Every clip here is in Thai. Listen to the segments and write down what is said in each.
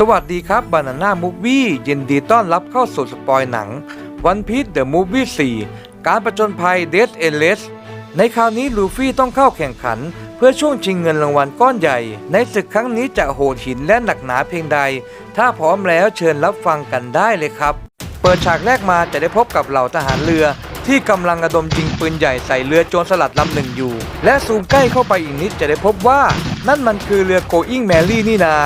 สวัสดีครับบานาน่ามูฟวี่ยินดีต้อนรับเข้าสู่สปอยหนังวันพี e เดอะมูฟวี่4การประจนภัยเดสเอเลสในคราวนี้ลูฟี่ต้องเข้าแข่งขัน เพื่อช่วงชิงเงินรางวัลก้อนใหญ่ ในศึกครั้งนี้จะโหดหินและหนักหนาเพียงใด ถ้าพร้อมแล้วเชิญรับฟังกันได้เลยครับ เปิดฉากแรกมาจะได้พบกับเหล่าทหารเรือ ที่กำลังระดมยิงปืนใหญ่ใส่เรือโจรสลัดลำหนึ่งอยู่ และซูมใกล้เข้าไปอีกนิดจะได้พบว่า นั่นมันคือเรือโกอิงแมรี่นี่นา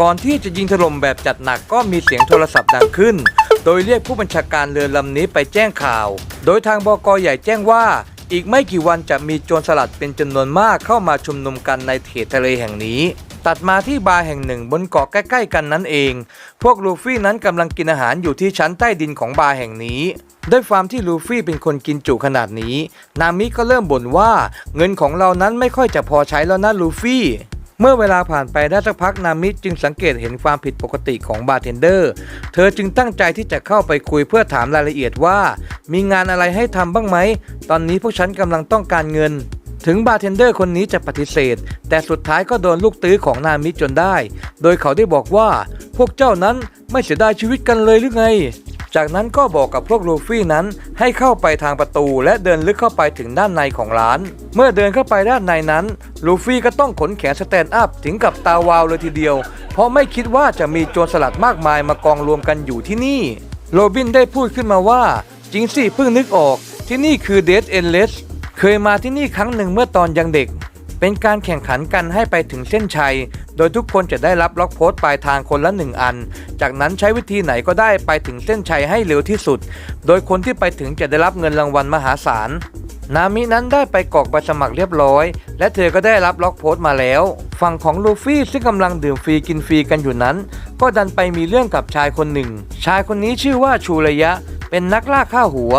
ก่อนที่จะยิงถล่มแบบจัดหนักก็มีเสียงโทรศัพท์ดังขึ้น โดยเรียกผู้บัญชาการเรือลำนี้ไปแจ้งข่าว โดยทางบกใหญ่แจ้งว่า อีกไม่กี่วันจะมีโจรสลัดเป็นจำนวนมากเข้ามาชุมนุมกันในเขตทะเลแห่งนี้ ตัดมาที่บาร์แห่งหนึ่งบนเกาะใกล้ๆกันนั้นเอง พวกลูฟี่นั้นกำลังกินอาหารอยู่ที่ชั้นใต้ดินของบาร์แห่งนี้ด้วยความที่ลูฟี่เป็นคนกินจุขนาดนี้ นามิก็เริ่มบ่นว่า เงินของเรานั้นไม่ค่อยจะพอใช้แล้วนะลูฟี่ เมื่อเวลาผ่านไปได้สักพักนามิจึงสังเกตเห็นความผิดปกติของบาร์เทนเดอร์ เธอจึงตั้งใจที่จะเข้าไปคุยเพื่อถามรายละเอียดว่า มีงานอะไรให้ทำบ้างไหม ตอนนี้พวกฉันกำลังต้องการเงินถึงบาร์เทนเดอร์คนนี้จะปฏิเสธ แต่สุดท้ายก็โดนลูกตื้อของนามิจนได้ โดยเขาได้บอกว่า พวกเจ้านั้นไม่เสียดายชีวิตกันเลยหรือไง จากนั้นก็บอกกับพวกลูฟี่นั้นให้เข้าไปทางประตูและเดินลึกเข้าไปถึงด้านในของร้าน เมื่อเดินเข้าไปด้านในนั้น ลูฟี่ก็ต้องขนแขนสแตนด์อัพถึงกับตาวาวเลยทีเดียว เพราะไม่คิดว่าจะมีโจรสลัดมากมายมากองรวมกันอยู่ที่นี่ โรบินได้พูดขึ้นมาว่า จริงสิเพิ่งนึกออก ที่นี่คือเด d เ n นเลสเคยมาที่นี่ครั้งหนึ่งเมื่อตอนยังเด็ก เป็นการแข่งขันกันให้ไปถึงเส้นชัย โดยทุกคนจะได้รับล็อกโพสต์ปลายทางคนละหนึ่งอัน จากนั้นใช้วิธีไหนก็ได้ไปถึงเส้นชัยให้เร็วที่สุด โดยคนที่ไปถึงจะได้รับเงินรางวัลมหาศาล นามินั้นได้ไปกรอกใบสมัครเรียบร้อย และเธอก็ได้รับล็อกโพสต์มาแล้ว ฝั่งของลูฟี่ซึ่งกำลังดื่มฟรีกินฟรีกันอยู่นั้น ก็ดันไปมีเรื่องกับชายคนหนึ่ง ชายคนนี้ชื่อว่าชูระยะ เป็นนักล่าฆ่าหัว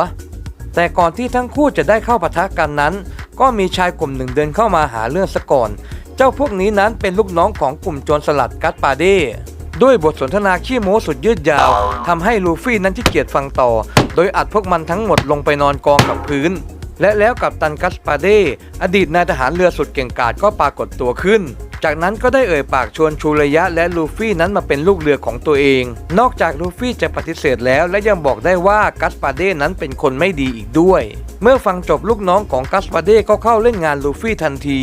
แต่ก่อนที่ทั้งคู่จะได้เข้าปะทะกันนั้น ก็มีชายกลุ่มหนึ่งเดินเข้ามาหาเรื่องสะก่อน เจ้าพวกนี้นั้นเป็นลูกน้องของกลุ่มโจรสลัดกัตปาเด้ด้วยบทสนทนาขี้โม้สุดยืดยาวทำให้ลูฟี่นั้นที่เกียจฟังต่อ โดยอัดพวกมันทั้งหมดลงไปนอนกองกับพื้น และแล้วกับตันกัสปาเดอดีตนายทหารเรือสุดเก่งกาจก็ปรากฏตัวขึ้น จากนั้นก็ได้เอ่ยปากชวนชูระยะและลูฟี่นั้นมาเป็นลูกเรือของตัวเอง นอกจากลูฟี่จะปฏิเสธแล้วและยังบอกได้ว่ากัสปาเด้นั้นเป็นคนไม่ดีอีกด้วย เมื่อฟังจบลูกน้องของกัสปาเดก็เข้าเล่นงานลูฟี่ทันที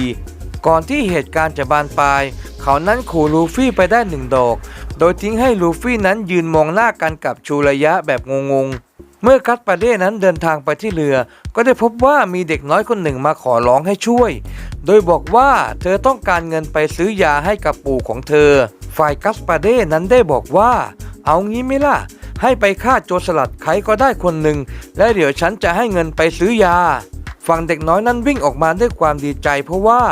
ก่อนที่เหตุการณ์จะบานปลาย เขานั้นขู่ลูฟี่ไปได้หนึ่งดอก โดยทิ้งให้ลูฟี่นั้นยืนมองหน้ากันกับชูระยะแบบงงๆ เมื่อกัสปาเด้นั้นเดินทางไปที่เรือ ก็ได้พบว่ามีเด็กน้อยคนหนึ่งมาขอร้องให้ช่วย โดยบอกว่าเธอต้องการเงินไปซื้อยาให้กับปู่ของเธอ ฝ่ายกัสปาเด้นั้นได้บอกว่า เอางี้ไหมล่ะ ให้ไปฆ่าโจรสลัดใครก็ได้คนหนึ่ง และเดี๋ยวฉันจะให้เงินไปซื้อยา ฝั่งเด็กน้อยนั้นวิ่งออกมาด้วยความดีใจ เพราะว่า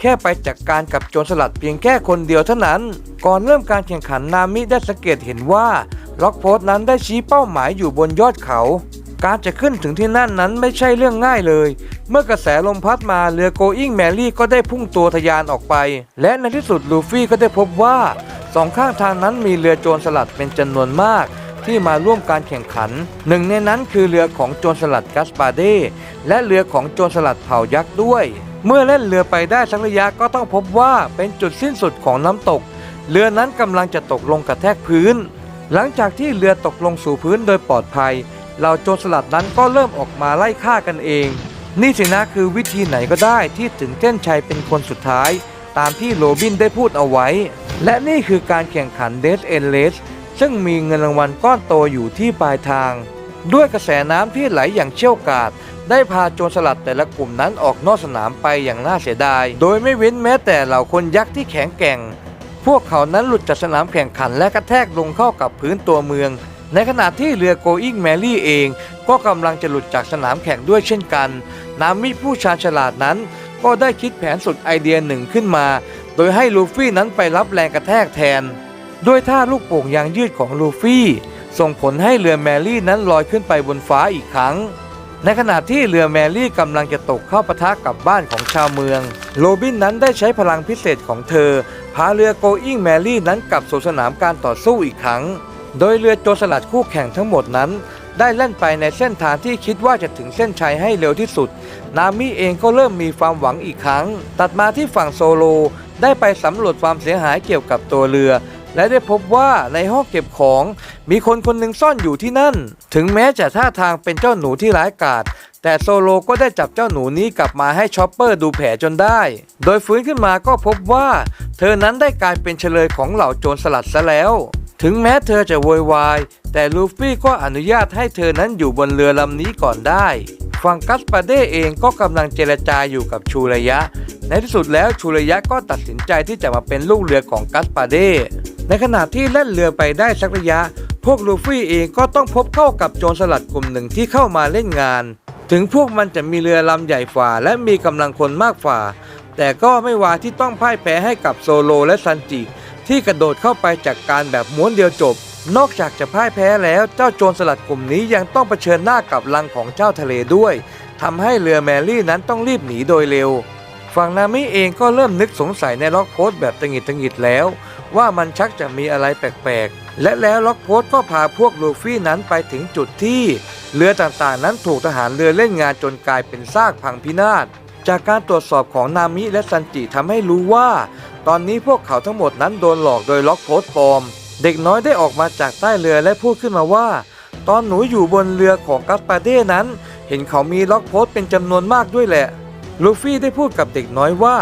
แค่ไปจัดกการกับโจรสลัดเพียงแค่คนเดียวเท่านั้น ก่อนเริ่มการแข่งขันนามิได้สังเกตเห็นว่า ล็อกโพสต์นั้นได้ชี้เป้าหมายอยู่บนยอดเขา การจะขึ้นถึงที่นั่นนั้นไม่ใช่เรื่องง่ายเลย เมื่อกระแสลมพัดมาเรือโกอิงแมรี่ก็ได้พุ่งตัวทะยานออกไป และในที่สุดลูฟี่ก็ได้พบว่าสองข้างทางนั้นมีเรือโจรสลัดเป็นจำนวนมากที่มาร่วมการแข่งขัน หนึ่งในนั้นคือเรือของโจรสลัดกัสปาเดและเรือของโจรสลัดเผ่ายักษ์ด้วย เมื่อเล่นเรือไปได้สักระยะก็ต้องพบว่าเป็นจุดสิ้นสุดของน้ำตก เรือนั้นกำลังจะตกลงกระแทกพื้น หลังจากที่เรือตกลงสู่พื้นโดยปลอดภัยเหล่าโจรสลัดนั้นก็เริ่มออกมาไล่ฆ่ากันเอง นี่สินะคือวิธีไหนก็ได้ที่ถึงเส้นชัยเป็นคนสุดท้าย ตามที่โรบินได้พูดเอาไว้ และนี่คือการแข่งขันเดสเอนเลสซึ่งมีเงินรางวัลก้อนโตอยู่ที่ปลายทาง ด้วยกระแสน้ำที่ไหลอย่างเชี่ยวกาดได้พาโจรสลัดแต่ละกลุ่มนั้นออกนอกสนามไปอย่างน่าเสียดาย โดยไม่เว้นแม้แต่เหล่าคนยักษ์ที่แข็งแกร่ง พวกเขานั้นหลุดจากสนามแข่งขันและกระแทกลงเข้ากับพื้นตัวเมือง ในขณะที่เรือโกอิงแมรี่เอง ก็กำลังจะหลุดจากสนามแข่งด้วยเช่นกัน นามิผู้ชาญฉลาดนั้น ก็ได้คิดแผนสุดไอเดียหนึ่งขึ้นมา โดยให้ลูฟี่นั้นไปรับแรงกระแทกแทน ด้วยท่าลูกโป่งยางยืดของลูฟี่ ส่งผลให้เรือแมรี่นั้นลอยขึ้นไปบนฟ้าอีกครั้ง ในขณะที่เรือแมรี่กำลังจะตกเข้าปะทะกับบ้านของชาวเมือง โรบินนั้นได้ใช้พลังพิเศษของเธอ พาเรือโกอิงแมรี่นั้นกลับสู่สนามการต่อสู้อีกครั้ง โดยเรือโจรสลัดคู่แข่งทั้งหมดนั้น ได้เล่นไปในเส้นทางที่คิดว่าจะถึงเส้นชัยให้เร็วที่สุด นามิเองก็เริ่มมีความหวังอีกครั้ง ตัดมาที่ฝั่งโซโล ได้ไปสำรวจความเสียหายเกี่ยวกับตัวเรือ และได้พบว่าในห้องเก็บของ มีคนคนหนึ่งซ่อนอยู่ที่นั่น ถึงแม้จะท่าทางเป็นเจ้าหนูที่ร้ายกาจแต่โซโลก็ได้จับเจ้าหนูนี้กลับมาให้ชอปเปอร์ดูแผลจนได้ โดยฟื้นขึ้นมาก็พบว่า เธอนั้นได้กลายเป็นเฉลยของเหล่าโจรสลัดซะแล้ว ถึงแม้เธอจะโวยวาย แต่ลูฟี่ก็อนุญาตให้เธอนั้นอยู่บนเรือลำนี้ก่อนได้ฝั่งกัสปาเด้เองก็กำลังเจรจาอยู่กับชูระยะ ในที่สุดแล้วชูระยะก็ตัดสินใจที่จะมาเป็นลูกเรือของกัสปาเด้ ในขณะที่เล่นเรือไปได้สักระยะ พวกลูฟี่เองก็ต้องพบเข้ากับโจรสลัดกลุ่มหนึ่งที่เข้ามาเล่นงาน ถึงพวกมันจะมีเรือลำใหญ่ฝ่าและมีกำลังคนมากฝ่า แต่ก็ไม่วาที่ต้องพ่ายแพ้ให้กับโซโลและซันจิ ที่กระโดดเข้าไปจากการแบบม้วนเดียวจบ นอกจากจะพ่ายแพ้แล้วเจ้าโจรสลัดกลุ่มนี้ยังต้องเผชิญหน้ากับลังของเจ้าทะเลด้วยทำให้เรือแมรี่นั้นต้องรีบหนีโดยเร็ว ฝั่งนามิเองก็เริ่มนึกสงสัยในล็อกโพสแบบตะหงิดตะหงิดแล้ว ว่ามันชักจะมีอะไรแปลกๆ และแล้วล็อกโพสก็พาพวกลูฟี่นั้นไปถึงจุดที่ เรือต่างๆ นั้นถูกทหารเรือเล่นงานจนกลายเป็นซากพังพินาศ จากการตรวจสอบของนามิและซันจิทำให้รู้ว่า ตอนนี้พวกเขาทั้งหมดนั้นโดนหลอกโดยล็อกโพสปลอม เด็กน้อยได้ออกมาจากใต้เรือและพูดขึ้นมาว่า ตอนหนูอยู่บนเรือของกัสปาเด้นั้น เห็นเขามีล็อกโพสเป็นจำนวนมากด้วยแหละลูฟี่ได้พูดกับเด็กน้อยว่า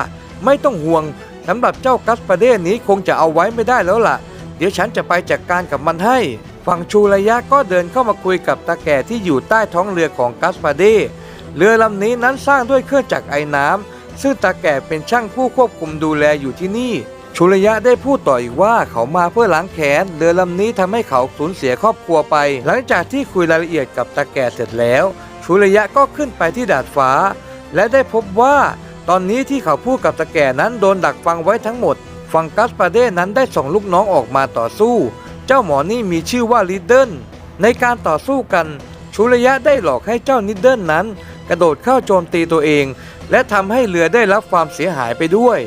ไม่ต้องห่วง สำหรับเจ้ากัสปาเด้นี้คงจะเอาไว้ไม่ได้แล้วล่ะ เดี๋ยวฉันจะไปจัดกการกับมันให้ ฝั่งชูระยะก็เดินเข้ามาคุยกับตาแก่ที่อยู่ใต้ท้องเรือของกัสปาเด้เรือลำนี้นั้นสร้างด้วยเครื่องจักรไอ้น้ำซึ่งตาแก่เป็นช่างผู้ควบคุมดูแลอยู่ที่นี่ชูระยะได้พูดต่ออีกว่าเขามาเพื่อล้างแค้นเรือลำนี้ทำให้เขาสูญเสียครอบครัวไป หลังจากที่คุยรายละเอียดกับตาแก่เสร็จแล้วชูระยะก็ขึ้นไปที่ดาดฟ้า และได้พบว่า ตอนนี้ที่เขาพูดกับตาแก่นั้นโดนดักฟังไว้ทั้งหมด ฝั่งกัสปาเด้นั้นได้ส่งลูกน้องออกมาต่อสู้ เจ้าหมอนี่มีชื่อว่าลิดเดิลในการต่อสู้กันชูระยะได้หลอกให้เจ้านิดเดิลนั้น กระโดดเข้าโจมตีตัวเอง และทำให้เรือได้รับความเสียหายไปด้วย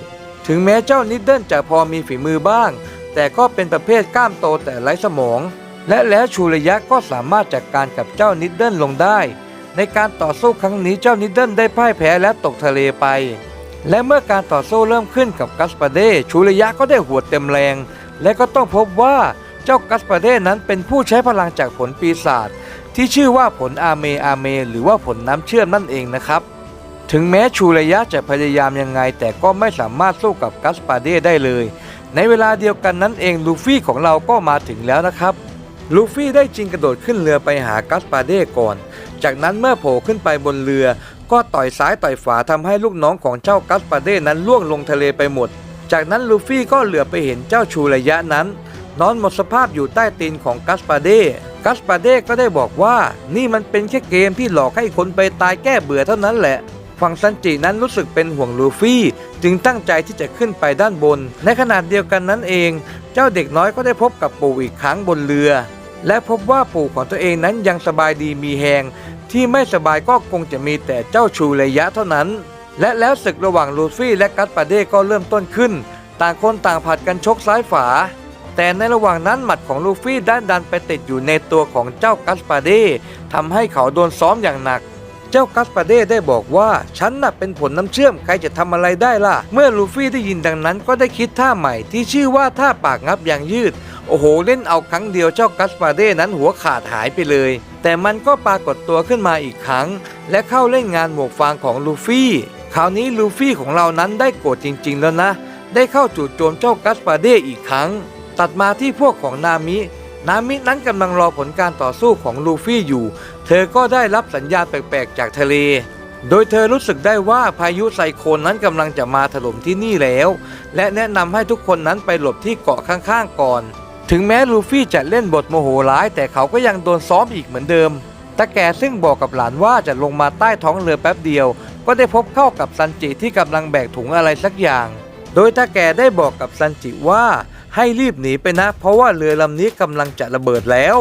ถึงแม้เจ้านิดเดิลจะพอมีฝีมือบ้าง แต่ก็เป็นประเภทกล้ามโตแต่ไร้สมอง และแล้วชูระยะก็สามารถจัดกการกับเจ้านิดเดิลลงได้ ในการต่อสู้ครั้งนี้เจ้านิดเดิลได้พ่ายแพ้และตกทะเลไป และเมื่อการต่อสู้เริ่มขึ้นกับกัสปาเดชูระยะก็ได้หัวเต็มแรง และก็ต้องพบว่าเจ้ากัสปาเดนั้นเป็นผู้ใช้พลังจากผลปีศาจที่ชื่อว่าผลอาเมอาเม หรือว่าผลน้ำเชื่อมนั่นเองนะครับ ถึงแม้ชูระยะจะพยายามยังไง แต่ก็ไม่สามารถสู้กับกัสปาเดได้เลย ในเวลาเดียวกันนั้นเองลูฟี่ของเราก็มาถึงแล้วนะครับ ลูฟี่ได้จริงกระโดดขึ้นเรือไปหากัสปาเด้ก่อน จากนั้นเมื่อโผล่ขึ้นไปบนเรือ ก็ต่อยซ้ายต่อยขวาทำให้ลูกน้องของเจ้ากัสปาเด้นั้นล่วงลงทะเลไปหมด จากนั้นลูฟี่ก็เหลือไปเห็นเจ้าชูระยะนั้น นอนหมดสภาพอยู่ใต้ตีนของกัสปาเด้ กัสปาเด้ก็ได้บอกว่านี่มันเป็นแค่เกมที่หลอกให้คนไปตายแก้เบื่อเท่านั้นแหละฝั่งซันจินั้นรู้สึกเป็นห่วงลูฟี่ จึงตั้งใจที่จะขึ้นไปด้านบน ในขณะเดียวกันนั้นเอง เจ้าเด็กน้อยก็ได้พบกับปู่อีกครั้งบนเรือ และพบว่าปู่ของตัวเองนั้นยังสบายดีมีแหงที่ไม่สบายก็คงจะมีแต่เจ้าชูระยะเท่านั้น และแล้วศึกระหว่างลูฟี่และกัสปาเด้ก็เริ่มต้นขึ้น ต่างคนต่างผัดกันชกซ้ายฝา แต่ในระหว่างนั้นหมัดของลูฟี่ด้านดันไปติดอยู่ในตัวของเจ้ากัสปาเด้ทำให้เขาโดนซ้อมอย่างหนัก เจ้ากัสปาเด้ได้บอกว่าฉันน่ะเป็นผลน้ำเชื่อมใครจะทำอะไรได้ล่ะ เมื่อลูฟี่ได้ยินดังนั้นก็ได้คิดท่าใหม่ที่ชื่อว่าท่าปากงับอย่างยืด โอ้โห เล่นเอาครั้งเดียวเจ้ากัสปาเด้นั้นหัวขาดหายไปเลย แต่มันก็ปรากฏตัวขึ้นมาอีกครั้ง และเข้าเล่นงานหมวกฟางของลูฟี่คราวนี้ลูฟี่ของเรานั้นได้โกรธจริง ๆ แล้วนะ ได้เข้าจู่โจมเจ้ากัสปาเด้อีกครั้ง ตัดมาที่พวกของนามิ นามินั้นกำลังรอผลการต่อสู้ของลูฟี่อยู่ เธอก็ได้รับสัญญาณแปลกๆจากทะเล โดยเธอรู้สึกได้ว่าพายุไซโคลนนั้นกำลังจะมาถล่มที่นี่แล้ว และแนะนำให้ทุกคนนั้นไปหลบที่เกาะข้างๆก่อน ถึงแม้ลูฟี่จะเล่นบทโมโหร้ายแต่เขาก็ยังโดนซ้อมอีกเหมือนเดิมตาแก่ซึ่งบอกกับหลานว่าจะลงมาใต้ท้องเรือแป๊บเดียว ก็ได้พบเข้ากับซันจิที่กำลังแบกถุงอะไรสักอย่าง โดยตาแก่ได้บอกกับซันจิว่าให้รีบหนีไปนะ เพราะว่าเรือลำนี้กำลังจะระเบิดแล้ว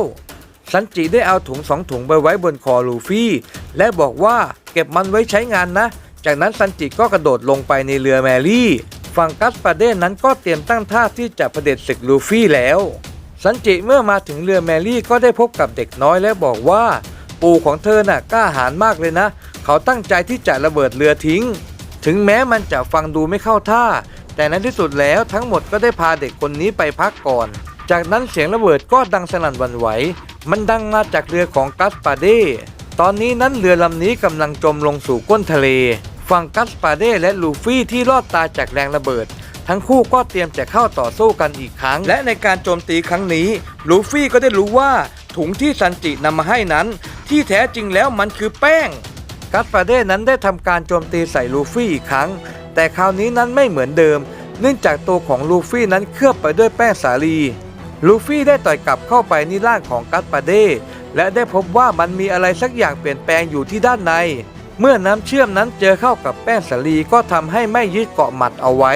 ซันจิได้เอาถุงสองถุงไปไว้บนคอลูฟี่ และบอกว่าเก็บมันไว้ใช้งานนะ จากนั้นซันจิก็กระโดดลงไปในเรือแมรี่ ฝั่งกัสปาเด้นั้นก็เตรียมตั้งท่าที่จะเผด็จศึกลูฟี่แล้วซันจิเมื่อมาถึงเรือแมรี่ก็ได้พบกับเด็กน้อยและบอกว่า ปู่ของเธอน่ะกล้าหาญมากเลยนะ เขาตั้งใจที่จะระเบิดเรือทิ้ง ถึงแม้มันจะฟังดูไม่เข้าท่า แต่ในที่สุดแล้วทั้งหมดก็ได้พาเด็กคนนี้ไปพักก่อน จากนั้นเสียงระเบิดก็ดังสนั่นวันไหว มันดังมาจากเรือของกัสปาเดตอนนี้นั้นเรือลำนี้กำลังจมลงสู่ก้นทะเล ฝั่งกัสปาเดและลูฟี่ที่รอดตายจากแรงระเบิด ทั้งคู่ก็เตรียมจะเข้าต่อสู้กันอีกครั้ง และในการโจมตีครั้งนี้ ลูฟี่ก็ได้รู้ว่าถุงที่ซันจินำมาให้นั้น ที่แท้จริงแล้วมันคือแป้ง กัสปาเดนั้นได้ทำการโจมตีใส่ลูฟี่อีกครั้ง แต่คราวนี้นั้นไม่เหมือนเดิม เนื่องจากตัวของลูฟี่นั้นเคลือบไปด้วยแป้งสาลีลูฟี่ได้ต่อยกลับเข้าไปในร่างของกัสปาเดและได้พบว่ามันมีอะไรสักอย่างเปลี่ยนแปลงอยู่ที่ด้านใน เมื่อน้ำเชื่อมนั้นเจอเข้ากับแป้งสาลีก็ทำให้ไม่ยึดเกาะหมัดเอาไว้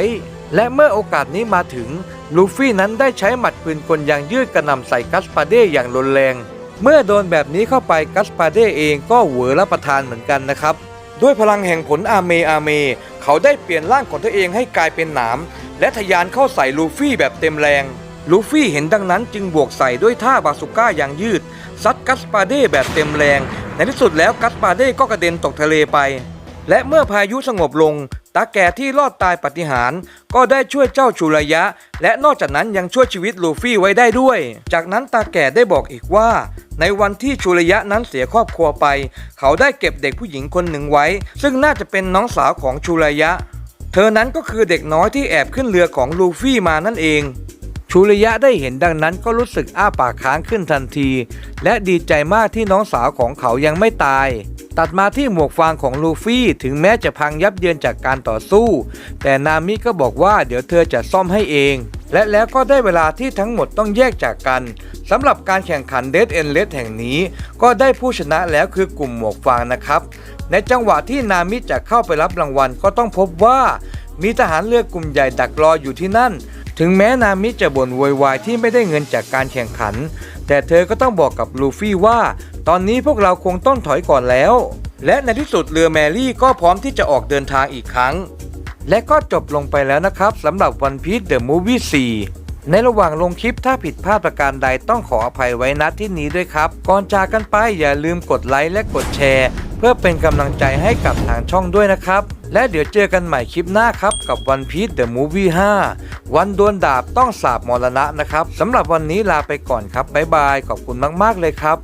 และเมื่อโอกาสนี้มาถึง ลูฟี่นั้นได้ใช้หมัดปืนกลยางยืดกระนำใส่กัสปาเด้อย่างรุนแรง เมื่อโดนแบบนี้เข้าไปกัสปาเด้เองก็เหวอรับประทานเหมือนกันนะครับ ด้วยพลังแห่งผลอาเมอาเม เขาได้เปลี่ยนร่างของตัวเองให้กลายเป็นหนามและทะยานเข้าใส่ลูฟี่แบบเต็มแรง ลูฟี่เห็นดังนั้นจึงบวกใส่ด้วยท่าบาสุก้าอย่างยืด ซัดกัสปาเด้แบบเต็มแรง ในที่สุดแล้วกัสปาเด้ก็กระเด็นตกทะเลไป และเมื่อพายุสงบลง ตาแก่ที่รอดตายปฏิหาร ก็ได้ช่วยเจ้าชูระยะ และนอกจากนั้นยังช่วยชีวิตลูฟี่ไว้ได้ด้วย จากนั้นตาแก่ได้บอกอีกว่า ในวันที่ชูระยะนั้นเสียครอบครัวไป เขาได้เก็บเด็กผู้หญิงคนหนึ่งไว้ ซึ่งน่าจะเป็นน้องสาวของชูระยะ เธอนั้นก็คือเด็กน้อยที่แอบขึ้นเรือของลูฟี่มานั่นเอง ชูระยะได้เห็นดังนั้นก็รู้สึกอ้าปากค้างขึ้นทันที และดีใจมากที่น้องสาวของเขายังไม่ตาย ตัดมาที่หมวกฟางของลูฟี่ถึงแม้จะพังยับเยินจากการต่อสู้ แต่นามิก็บอกว่าเดี๋ยวเธอจะซ่อมให้เอง และแล้วก็ได้เวลาที่ทั้งหมดต้องแยกจากกันสำหรับการแข่งขันเด d เอ็นเลสแห่งนี้ ก็ได้ผู้ชนะแล้วคือกลุ่มหมวกฟางนะครับ ในจังหวะที่นามิจะเข้าไปรับรางวัลก็ต้องพบว่า มีทหารเรือกลุ่มใหญ่ดักรออยู่ที่นั่น ถึงแม้นามิจะบ่นโวยวายที่ไม่ได้เงินจากการแข่งขัน แต่เธอก็ต้องบอกกับลูฟี่ว่า ตอนนี้พวกเราคงต้องถอยก่อนแล้ว และในที่สุดเรือแมรี่ก็พร้อมที่จะออกเดินทางอีกครั้ง และก็จบลงไปแล้วนะครับสำหรับวันพี e เดอะมูฟวี่ 4ในระหว่างลงคลิปถ้าผิดพลาดประการใดต้องขออภัยไว้ณที่นี้ด้วยครับ ก่อนจากกันไปอย่าลืมกดไลค์และกดแชร์ เพื่อเป็นกำลังใจให้กับทางช่องด้วยนะครับ และเดี๋ยวเจอกันใหม่คลิปหน้าครับ กับวันพีซเดอะมูฟวี่5วันดวลดาบต้องสาบมรณะนะครับสำหรับวันนี้ลาไปก่อนครับบ๊ายบายขอบคุณมากๆเลยครับ